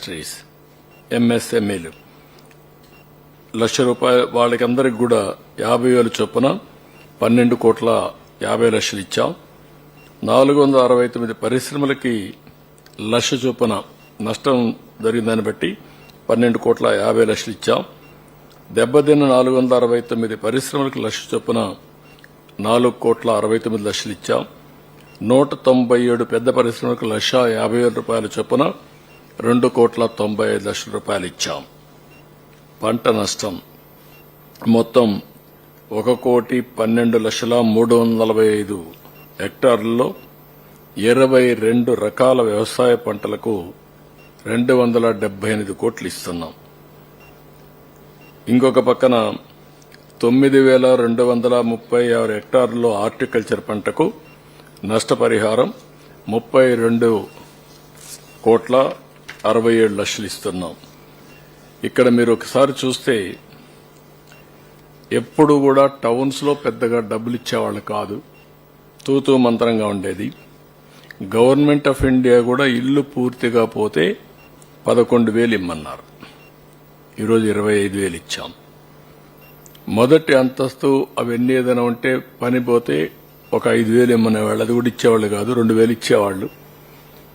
Industries ఎంఎస్ఎంఈలు లక్ష రూపాయలు వాళ్ళకి అందరికి కూడా యాభై వేలు చొప్పున పన్నెండు కోట్ల యాభై లక్షలు ఇచ్చాం. నాలుగు వందల అరవై తొమ్మిది పరిశ్రమలకి లక్ష చొప్పున నష్టం జరిగిందని బట్టి పన్నెండు కోట్ల యాభై లక్షలు ఇచ్చాం. దెబ్బతిన్న నాలుగు వందల అరవై తొమ్మిది పరిశ్రమలకు లక్ష చొప్పున నాలుగు కోట్ల అరవై తొమ్మిది లక్షలు ఇచ్చాం. నూట తొంభై ఏడు పెద్ద పరిశ్రమలకు లక్ష యాభై వేల రూపాయల చొప్పున రెండు కోట్ల తొంభై ఐదు లక్షల రూపాయలు ఇచ్చాం. పంట నష్టం. మొత్తం ఒక కోటి పన్నెండు లక్షల మూడు వందల నలభై ఐదు హెక్టార్లలో ఇరవై రెండు రకాల వ్యవసాయ పంటలకు రెండు వందల డెబ్బై ఎనిమిది కోట్లు ఇస్తున్నాం. ఇంకొక పక్కన తొమ్మిది వేల రెండు వందల ముప్పై ఆరు హెక్టార్లలో హార్టికల్చర్ పంటకు నష్టపరిహారం ముప్పై రెండు కోట్ల అరవై ఏడు లక్షలు ఇస్తున్నాం. ఇక్కడ మీరు ఒకసారి చూస్తే ఎప్పుడు కూడా టౌన్స్లో పెద్దగా డబ్బులు ఇచ్చేవాళ్ళు కాదు. తూతూ మంత్రంగా ఉండేది. గవర్నమెంట్ ఆఫ్ ఇండియా కూడా ఇల్లు పూర్తిగా పోతే పదకొండు వేలు ఇమ్మన్నారు. ఈరోజు ఇరవై ఐదు వేలు ఇచ్చాం. మొదటి అంతస్తు అవన్నీ ఏదైనా ఉంటే పని పోతే ఒక ఐదు వేలు ఇమ్మనేవాళ్ళు. అది కూడా ఇచ్చేవాళ్ళు కాదు రెండు వేలు ఇచ్చేవాళ్ళు.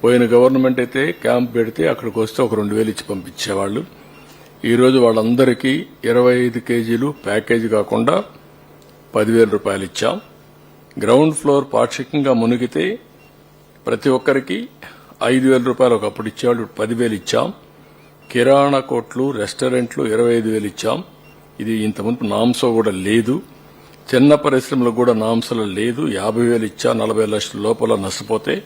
పోయిన గవర్నమెంట్ అయితే క్యాంప్ పెడితే అక్కడికి వస్తే ఒక రెండు వేలు ఇచ్చి పంపించేవాళ్ళు. ఈరోజు వాళ్ళందరికీ ఇరవై ఐదు కేజీలు ప్యాకేజీ కాకుండా పదివేల రూపాయలు ఇచ్చాం. గ్రౌండ్ ఫ్లోర్ పాక్షికంగా మునిగితే ప్రతి ఒక్కరికి ఐదు వేల రూపాయలు ఒకప్పుడు ఇచ్చేవాళ్ళు పదివేలు ఇచ్చాం. కిరాణా కోట్లు రెస్టారెంట్లు ఇరవై ఐదు వేలు ఇచ్చాం. ఇది ఇంతకుముందు నాంసో కూడా లేదు. చిన్న పరిశ్రమలకు కూడా నాంసలో లేదు. యాభై వేలు ఇచ్చా నలభై లక్షల లోపల నష్టపోతే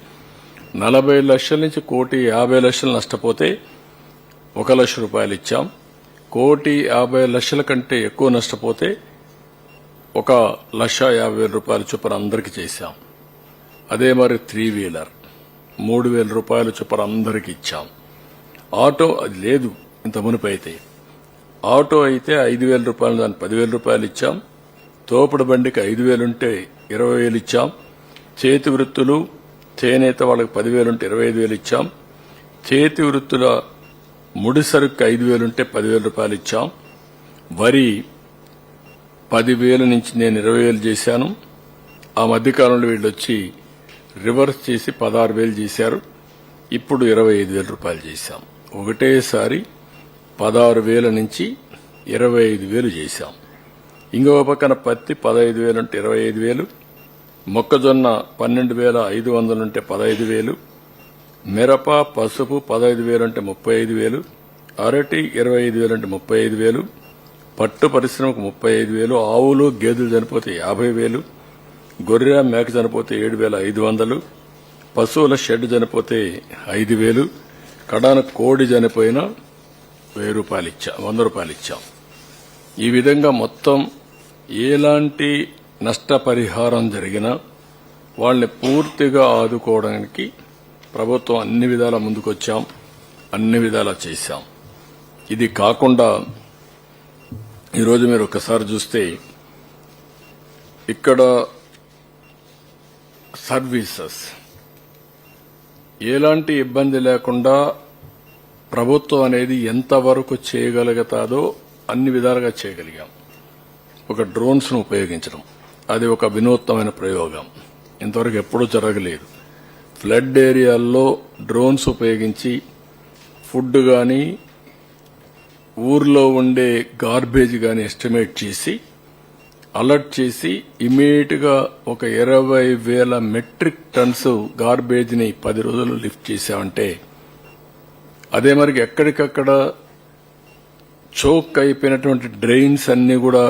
నలభై లక్షల నుంచి కోటి యాభై లక్షలు నష్టపోతే ఒక లక్ష రూపాయలు ఇచ్చాం. కోటి యాభై లక్షల కంటే ఎక్కువ నష్టపోతే ఒక లక్ష యాభై వేల రూపాయల చొప్పున అందరికీ చేశాం. అదే మరి త్రీ వీలర్. మూడు వేల రూపాయల చొప్పున అందరికీ ఇచ్చాం. ఆటో అది లేదు ఇంత మునుపు అయితే. ఆటో అయితే ఐదు వేల రూపాయలు దాని పదివేల రూపాయలు ఇచ్చాం. తోపుడు బండికి ఐదు వేలుంటే ఇరవై వేలు ఇచ్చాం. చేతి వృత్తులు చేనేత వాళ్ళకి పదివేలు ఉంటే ఇరవై ఐదు వేలు ఇచ్చాం. చేతి వృత్తుల ముడి సరుకు ఐదు వేలుంటే పదివేల రూపాయలు ఇచ్చాం. వరి పదివేల నుంచి నేను ఇరవై వేలు చేశాను. ఆ మధ్యకాలంలో వీళ్ళు వచ్చి రివర్స్ చేసి పదహారు వేలు చేశారు. ఇప్పుడు ఇరవై ఐదు వేల రూపాయలు చేశాం. ఒకటేసారి పదహారు వేల నుంచి ఇరవై ఐదు వేలు చేశాం. ఇంకొక పక్కన పత్తి పదహైదు వేలు ఉంటే ఇరవై ఐదు వేలు మొక్కజొన్న పన్నెండు వేల ఐదు వందలుంటే పదహైదు వేలు మిరప పసుపు పదహైదు వేలు అంటే ముప్పై ఐదు వేలు అరటి ఇరవై ఐదు వేలు అంటే ముప్పై ఐదు వేలు పట్టు పరిశ్రమకు ముప్పై ఐదు వేలు ఆవులు గేదెలు చనిపోతే యాభై వేలు గొర్రె మేక చనిపోతే ఏడు వేల ఐదు వందలు పశువుల షెడ్ చనిపోతే ఐదు వేలు కడాన కోడి చనిపోయినా వెయ్యి రూపాయలు ఇచ్చా వంద రూపాయలు ఇచ్చాం ఈ విధంగా మొత్తం ఎలాంటి నష్టపరిహారం జరిగినా వాళ్ళని పూర్తిగా ఆదుకోవడానికి ప్రభుత్వం అన్ని విధాల ముందుకొచ్చాం అన్ని విధాలా చేశాం. ఇది కాకుండా ఈరోజు మీరు ఒకసారి చూస్తే ఇక్కడ సర్వీసెస్. ఎలాంటి ఇబ్బంది లేకుండా ప్రభుత్వం అనేది ఎంతవరకు చేయగలుగుతాదో అన్ని విధాలుగా చేయగలిగాం. ఒక డ్రోన్స్ను ఉపయోగించడం. అది ఒక వినూత్నమైన ప్రయోగం. ఇంతవరకు ఎప్పుడూ జరగలేదు. ఫ్లడ్ ఏరియాల్లో డ్రోన్స్ ఉపయోగించి ఫుడ్ కానీ ఊర్లో ఉండే గార్బేజ్ కానీ ఎస్టిమేట్ చేసి అలర్ట్ చేసి ఇమీడియట్గా ఒక ఇరవై వేల మెట్రిక్ టన్స్ గార్బేజ్ని పది రోజులు లిఫ్ట్ చేశామంటే అదే మరి ఎక్కడికక్కడ చోక్ అయిపోయినటువంటి డ్రైన్స్ అన్నీ కూడా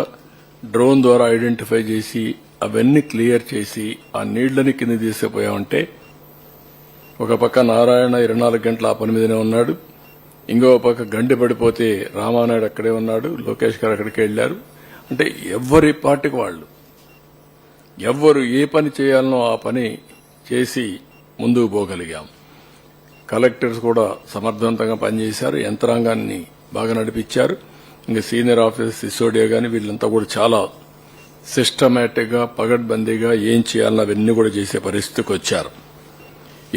డ్రోన్ ద్వారా ఐడెంటిఫై చేసి అవన్నీ క్లియర్ చేసి ఆ నీళ్ళని కింద తీసుకుపోయామంటే ఒక పక్క నారాయణ ఇరవై నాలుగు గంటల ఆ పని మీదనే ఉన్నాడు. ఇంకో పక్క గండి పడిపోతే రామానాయుడు అక్కడే ఉన్నాడు లోకేష్ గారు అక్కడికి వెళ్ళారు అంటే ఎవరి పార్టీకి వాళ్ళు? ఎవ్వరు ఏ పని చేయాలనో ఆ పని చేసి ముందుకు పోగలిగాం. కలెక్టర్స్ కూడా సమర్థవంతంగా పనిచేశారు యంత్రాంగాన్ని బాగా నడిపించారు. ఇంకా సీనియర్ ఆఫీసర్ సిసోడియా కానీ వీళ్ళంతా కూడా చాలా సిస్టమేటిక్గా పగడ్బందీగా ఏం చేయాలన్న అవన్నీ కూడా చేసే పరిస్థితికి వచ్చారు.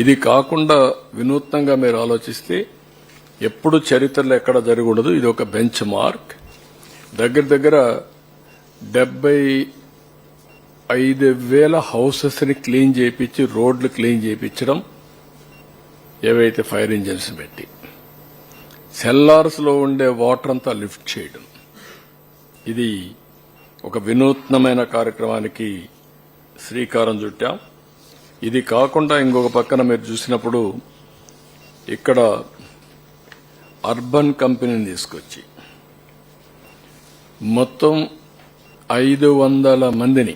ఇది కాకుండా వినూత్నంగా మీరు ఆలోచిస్తే ఎప్పుడు చరిత్రలో ఎక్కడ జరిగి ఉండదు ఇది ఒక బెంచ్ మార్క్. దగ్గర దగ్గర డెబ్బై ఐదు వేల హౌసెస్ని క్లీన్ చేయించి రోడ్లు క్లీన్ చేయించడం ఏవైతే ఫైర్ ఇంజిన్స్ పెట్టి. సెల్లార్స్లో ఉండే వాటర్ అంతా లిఫ్ట్ చేయడం. ఇది ఒక వినూత్నమైన కార్యక్రమానికి శ్రీకారం చుట్టాం. ఇది కాకుండా ఇంకొక పక్కన మీరు చూసినప్పుడు ఇక్కడ అర్బన్ కంపెనీని తీసుకొచ్చి మొత్తం ఐదు వందల మందిని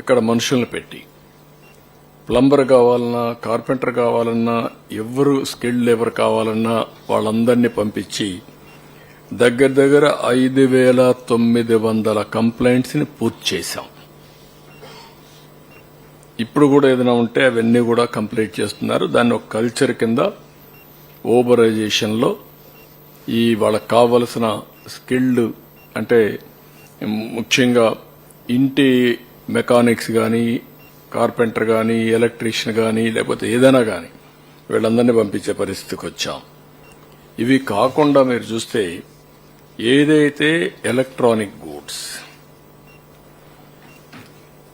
ఇక్కడ మనుషులను పెట్టి ప్లంబర్ కావాలన్నా కార్పెంటర్ కావాలన్నా ఎవరు స్కిల్డ్ లేబర్ కావాలన్నా వాళ్ళందరినీ పంపించి దగ్గర దగ్గర ఐదు వేల తొమ్మిది వందల కంప్లైంట్స్ని పూర్తి చేశాం. ఇప్పుడు కూడా ఏదైనా ఉంటే అవన్నీ కూడా కంప్లీట్ చేస్తున్నారు. దాన్ని ఒక కల్చర్ కింద ఓబరైజేషన్లో ఈ వాళ్ళకి కావలసిన స్కిల్డ్ అంటే ముఖ్యంగా ఇంటి మెకానిక్స్ కానీ కార్పెంటర్ కానీ ఎలక్ట్రీషియన్ కానీ లేకపోతే ఏదైనా కానీ వీళ్ళందరినీ పంపించే పరిస్థితికి వచ్చాం. ఇవి కాకుండా మీరు చూస్తే ఏదైతే ఎలక్ట్రానిక్ గూడ్స్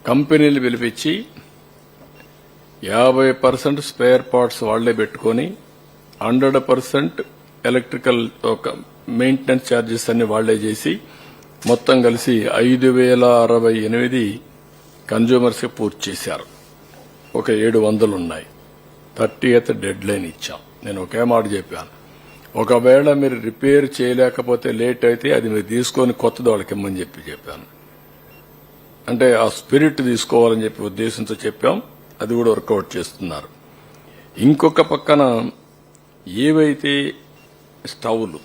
కంపెనీలు పిలిపించి యాభై పర్సెంట్ స్పేర్ పార్ట్స్ వాళ్ళే పెట్టుకొని hundred percent electrical maintenance charges అన్ని వాళ్ళే చేసి మొత్తం కలిసి ఐదు వేల అరవై ఎనిమిది కన్జ్యూమర్స్కి పూర్తి చేశారు. ఒక ఏడు వందలు ఉన్నాయి థర్టీ ఎయిత్ డెడ్ లైన్ ఇచ్చాం. నేను ఒకే మాట చెప్పాను. ఒకవేళ మీరు రిపేర్ చేయలేకపోతే లేట్ అయితే అది మీరు తీసుకొని కొత్తది వాళ్ళకి ఇమ్మని చెప్పి చెప్పాను. అంటే ఆ స్పిరిట్ తీసుకోవాలని చెప్పి ఉద్దేశంతో చెప్పాం. అది కూడా వర్కౌట్ చేస్తున్నారు. ఇంకొక పక్కన ఏవైతే స్టవ్లు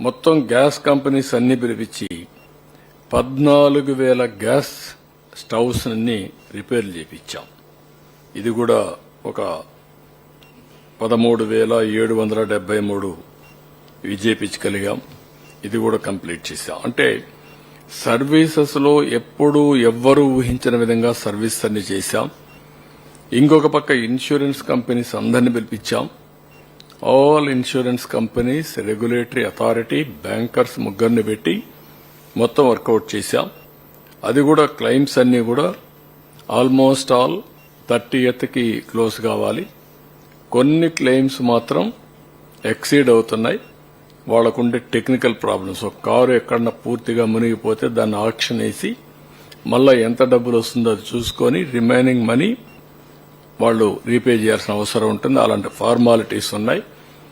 మొత్తం గ్యాస్ కంపెనీస్ అన్ని పిలిపించి పద్నాలుగు వేల గ్యాస్ స్టవ్స్ అన్ని రిపేర్లు చేపించాం ఇది కూడా ఒక పదమూడు వేల ఏడు వందల డెబ్బై మూడు విజేపించగలిగాం ఇది కూడా కంప్లీట్ చేశాం. అంటే సర్వీసెస్లో ఎప్పుడూ ఎవ్వరూ ఊహించిన విధంగా సర్వీస్ అన్ని చేశాం. ఇంకొక పక్క ఇన్సూరెన్స్ కంపెనీస్ అందరిని పిలిపించాం. All insurance companies regulatory authority bankers ముగ్గురిని పెట్టి మొత్తం వర్కౌట్ చేశాం. అది కూడా క్లెయిమ్స్ అన్నీ కూడా ఆల్మోస్ట్ ఆల్ థర్టీ కి క్లోజ్ కావాలి. కొన్ని క్లెయిమ్స్ మాత్రం ఎక్సీడ్ అవుతున్నాయి. వాళ్ళకుండే టెక్నికల్ ప్రాబ్లమ్స్. ఒక కారు ఎక్కడన్నా పూర్తిగా మునిగిపోతే దాన్ని ఆక్షన్ వేసి మళ్ళా ఎంత డబ్బులు వస్తుందో అది చూసుకొని రిమైనింగ్ మనీ వాళ్ళు రీపే చేయాల్సిన అవసరం ఉంటుంది. అలాంటి ఫార్మాలిటీస్ ఉన్నాయి.